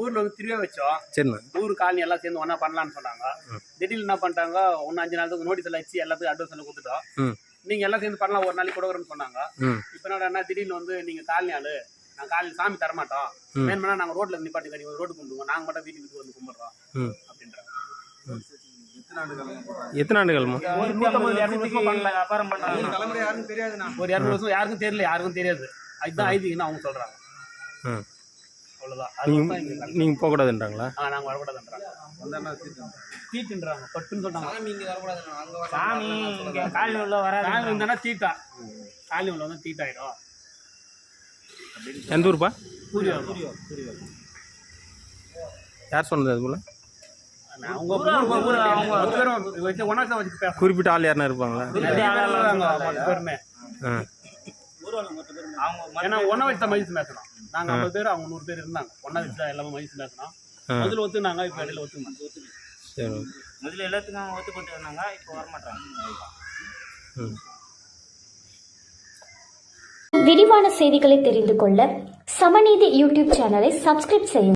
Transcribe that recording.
ஊர்ல வந்து திருவிழா வச்சோம். சரிண்ணா. ஊர் காலனி எல்லாம் சேர்ந்து ஒண்ணா பண்ணலாம்னு சொன்னாங்க. திடீர்னு என்ன பண்ணிட்டாங்க ஒன்னு அஞ்சு நாளுக்கு நோட்டீஸ் எல்லாம் வச்சு எல்லாத்துக்கும் அட்வான்ஸ் எல்லாம் கொடுத்துட்டோம். நீங்க எல்லாம் சேர்ந்து பண்ணலாம் ஒரு நாளைக்கு கொடுக்குறேன்னு சொன்னாங்க. இப்ப என்னடா திடீர்னு வந்து நீங்க காலனி ஆளு நான் காலையில் சாமி தரமாட்டோம். வேணும்னா நாங்க ரோட்ல நிப்பாட்டி கறி ரோடு கும்பிடுவோம் நாங்க மட்டும் வீட்டுக்கு வீட்டுக்கு வந்து கும்பிடுறோம். அப்படின்றாங்க. எத்தனை ஆண்டுகள்மா? ஒரு இரநூறு பண்ணல வியாபாரம் தலைமுறை யாருக்கும் தெரியாதுண்ணா. ஒரு இரநூறு வருஷம் யாருக்கும் தெரியல யாருக்கும் தெரியாது. அதுதான் ஐதீகம்னு அவங்க சொல்றாங்க. அது நீங்கள். நீங்கள் போகக்கூடாதுன்றாங்களா? ஆ நாங்க வரக்கூடாதுன்றாங்க. தீட்டுன்றாங்க பட்டுன்னு சொன்னாங்க. சாமி இங்க வர உள்ள வராது. காலி வந்தானா தீட்டா. காலி உள்ள வந்து தீட்டாயிடும் எந்த ஊருப்பா? பூரியா யார் சொன்னது அது போல் அவங்க ஊர் ஊர் அவங்க அவங்க ஏன்னா ஒன்னா வச்சு தான். மதிச்சு பேசணும் நாங்க ஐம்பது பேர் அவங்க நூறு பேர் இருந்தாங்க. ஒன்னா வச்சு தான் எல்லாமே மதிச்சு பேசணும். அதுல ஒத்துனாங்க இப்ப இடையில சரி ஓகே. முதல்ல எல்லாத்துக்கும் ஒத்து போட்டு வந்தாங்க இப்போ வரமாட்டாங்க. ம். விரிவான செய்திகளை தெரிந்து கொள்ள சமநீதி யூடியூப் சேனலை சப்ஸ்கிரைப் செய்யுங்கள்